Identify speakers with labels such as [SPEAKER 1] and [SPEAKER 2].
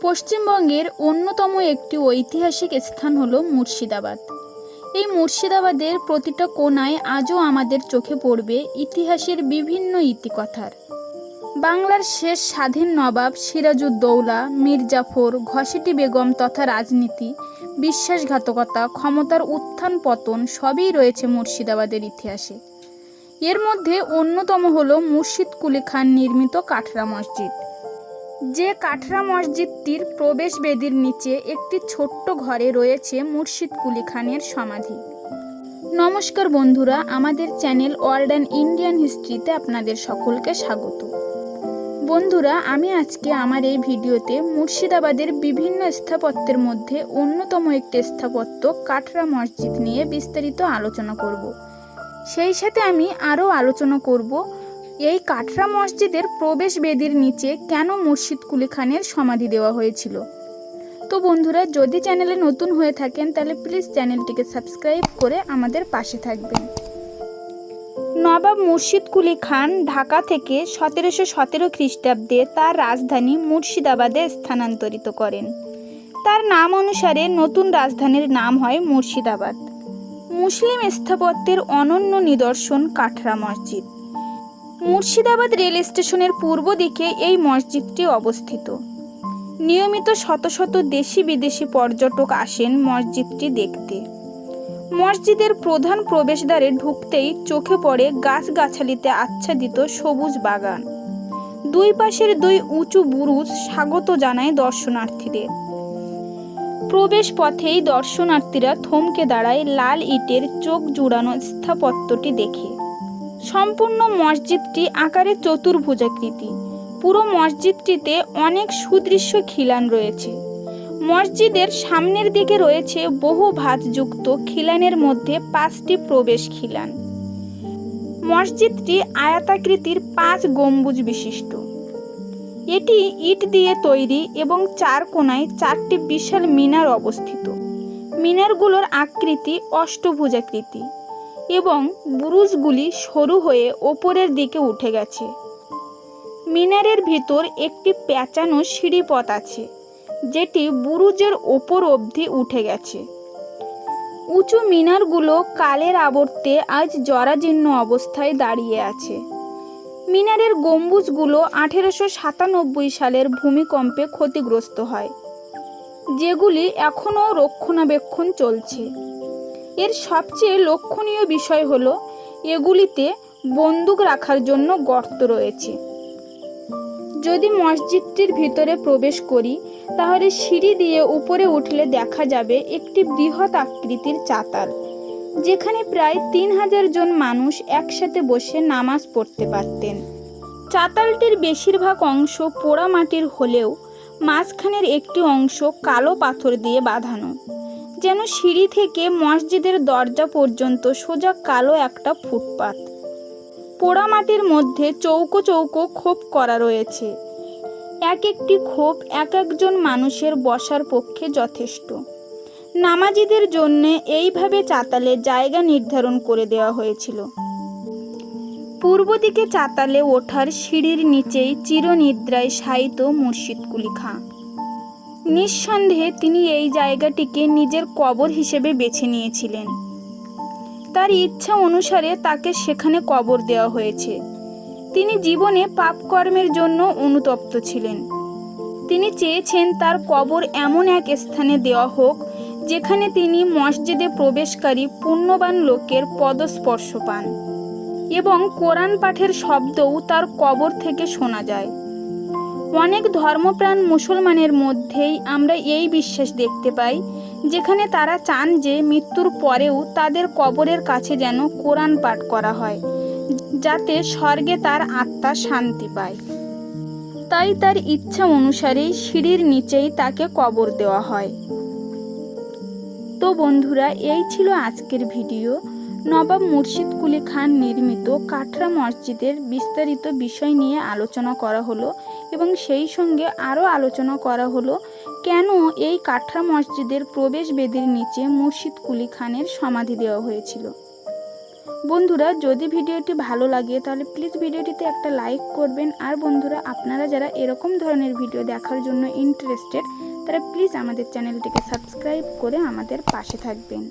[SPEAKER 1] পশ্চিমবঙ্গের অন্যতম একটি ঐতিহাসিক স্থান হলো মুর্শিদাবাদ। এই মুর্শিদাবাদের প্রতিটা কোণায় আজও আমাদের চোখে পড়বে ইতিহাসের বিভিন্ন ইতিকথার। বাংলার শেষ স্বাধীন নবাব সিরাজউদ্দৌলা, মীরজাফর ঘসেটি বেগম তথা রাজনীতি, বিশ্বাসঘাতকতা, ক্ষমতার উত্থান, পতন সবই রয়েছে মুর্শিদাবাদের ইতিহাসে। এর মধ্যে অন্যতম হলো মুর্শিদ কুলি খান নির্মিত কাঠরা মসজিদ। যে কাঠরা মসজিদটির প্রবেশবেদির নিচে একটি ছোট্ট ঘরে রয়েছে মুর্শিদ কুলি খানের সমাধি। নমস্কার বন্ধুরা, আমাদের চ্যানেল ওয়ার্ল্ড অ্যান্ড ইন্ডিয়ান হিস্ট্রিতে আপনাদের সকলকে স্বাগত। বন্ধুরা, আমি আজকে আমার এই ভিডিওতে মুর্শিদাবাদের বিভিন্ন স্থাপত্যের মধ্যে অন্যতম একটি স্থাপত্য কাঠরা মসজিদ নিয়ে বিস্তারিত আলোচনা করব। সেই সাথে আমি আরও আলোচনা করব এই কাঠরা মসজিদের প্রবেশ বেদির নিচে কেন মুর্শিদ কুলি খানের সমাধি দেওয়া হয়েছিল? তো বন্ধুরা, যদি চ্যানেলে নতুন হয়ে থাকেন, তাহলে প্লিজ চ্যানেলটিকে সাবস্ক্রাইব করে আমাদের পাশে থাকবেন। নবাব মুর্শিদ কুলি খান ঢাকা থেকে সতেরোশো সতেরো খ্রিস্টাব্দে তার রাজধানী মুর্শিদাবাদে স্থানান্তরিত করেন। তার নাম অনুসারে নতুন রাজধানীর নাম হয় মুর্শিদাবাদ। মুসলিম স্থাপত্যের অনন্য নিদর্শন কাঠরা মসজিদ। মুর্শিদাবাদ রেল স্টেশনের পূর্ব দিকে এই মসজিদটি অবস্থিত। নিয়মিত শত শত দেশি বিদেশি পর্যটক আসেন মসজিদটি দেখতে। মসজিদের প্রধান প্রবেশদ্বারে ঢুকতেই চোখে পড়ে গাছগাছালিতে আচ্ছাদিত সবুজ বাগান। দুই পাশের দুই উঁচু বুরুজ স্বাগত জানায় দর্শনার্থীদের। প্রবেশ পথেই দর্শনার্থীরা থমকে দাঁড়ায় লাল ইটের চোখ জুড়ানো স্থাপত্যটি দেখে। সম্পূর্ণ মসজিদটি আকারে চতুর্ভুজাকৃতি। পুরো মসজিদটিতে অনেক সুদৃশ্য খিলান রয়েছে। মসজিদের সামনের দিকে রয়েছে বহু ভাঁজযুক্ত খিলানের মধ্যে পাঁচটি প্রবেশ খিলান। মসজিদটি আয়াতাকৃতির পাঁচ গম্বুজ বিশিষ্ট। এটি ইট দিয়ে তৈরি এবং চার কোণায় চারটি বিশাল মিনার অবস্থিত। মিনারগুলোর আকৃতি অষ্টভুজাকৃতি। এবং বুরুজগুলি সরু হয়ে ওপরের দিকে উঠে গেছে। মিনারের ভিতর একটি প্যাঁচানো সিঁড়িপথ আছে, যেটি বুরুজের ওপর অবধি উঠে গেছে। উঁচু মিনারগুলো কালের আবর্তে আজ জরাজীর্ণ অবস্থায় দাঁড়িয়ে আছে। মিনারের গম্বুজগুলো আঠেরোশো সাতানব্বই সালের ভূমিকম্পে ক্ষতিগ্রস্ত হয়, যেগুলি এখনও রক্ষণাবেক্ষণ চলছে। এর সবচেয়ে লক্ষণীয় বিষয় হলো এগুলিতে বন্দুক রাখার জন্য গর্ত রয়েছে। যদি মসজিদটির ভিতরে প্রবেশ করি, তাহলে সিঁড়ি দিয়ে উপরে উঠলে দেখা যাবে একটি বৃহৎ আকৃতির চাতাল, যেখানে প্রায় তিন হাজার জন মানুষ একসাথে বসে নামাজ পড়তে পারতেন। চাতালটির বেশিরভাগ অংশ পোড়া মাটির হলেও, মাঝখানের একটি অংশ কালো পাথর দিয়ে বাঁধানো। যেন সিঁড়ি থেকে মসজিদের দরজা পর্যন্ত সোজা কালো একটা ফুটপাত। পোড়ামাটির মধ্যে চৌকো চৌকো খোপ করা রয়েছে। এক একটি খোপ এক একজন মানুষের বসার পক্ষে যথেষ্ট। নামাজিদের জন্য এইভাবে চাতালে জায়গা নির্ধারণ করে দেওয়া হয়েছিল। পূর্ব দিকে চাতালে ওঠার সিঁড়ির নিচেই চিরনিদ্রায় শায়িত মুর্শিদ কুলি খাঁ। নিঃসন্দেহে তিনি এই জায়গাটিকে নিজের কবর হিসেবে বেছে নিয়েছিলেন। তার ইচ্ছা অনুসারে তাকে সেখানে কবর দেওয়া হয়েছে। তিনি জীবনে পাপকর্মের জন্য অনুতপ্ত ছিলেন। তিনি চেয়েছেন তার কবর এমন এক স্থানে দেওয়া হোক, যেখানে তিনি মসজিদে প্রবেশকারী পুণ্যবান লোকের পদস্পর্শ পান এবং কোরআন পাঠের শব্দও তার কবর থেকে শোনা যায়। অনেক ধর্মপ্রাণ মুসলমানের মধ্যেই আমরা এই বিশ্বাস দেখতে পাই, যেখানে তারা চান যে মৃত্যুর পরেও তাদের কবরের কাছে যেন কোরআন পাঠ করা হয়, যাতে স্বর্গে তার আত্মা শান্তি পায়। তাই তার ইচ্ছা অনুসারেই সিঁড়ির নিচেই তাকে কবর দেওয়া হয়। তো বন্ধুরা, এই ছিল আজকের ভিডিও। নবাব মুর্শিদ কুলি খান নির্মিত কাঠরা মসজিদের বিস্তারিত বিষয় নিয়ে আলোচনা করা হলো। এবং সেই সঙ্গে আরও আলোচনা করা হলো, কেন এই কাঠরা মসজিদের প্রবেশ বেদির নিচে মুর্শিদ কুলি খানের সমাধি দেওয়া হয়েছিল। বন্ধুরা, যদি ভিডিওটি ভালো লাগে, তাহলে প্লিজ ভিডিওটিতে একটা লাইক করবেন। আর বন্ধুরা, আপনারা যারা এরকম ধরনের ভিডিও দেখার জন্য ইন্টারেস্টেড তারা প্লিজ আমাদের চ্যানেলটিকে সাবস্ক্রাইব করে আমাদের পাশে থাকবেন।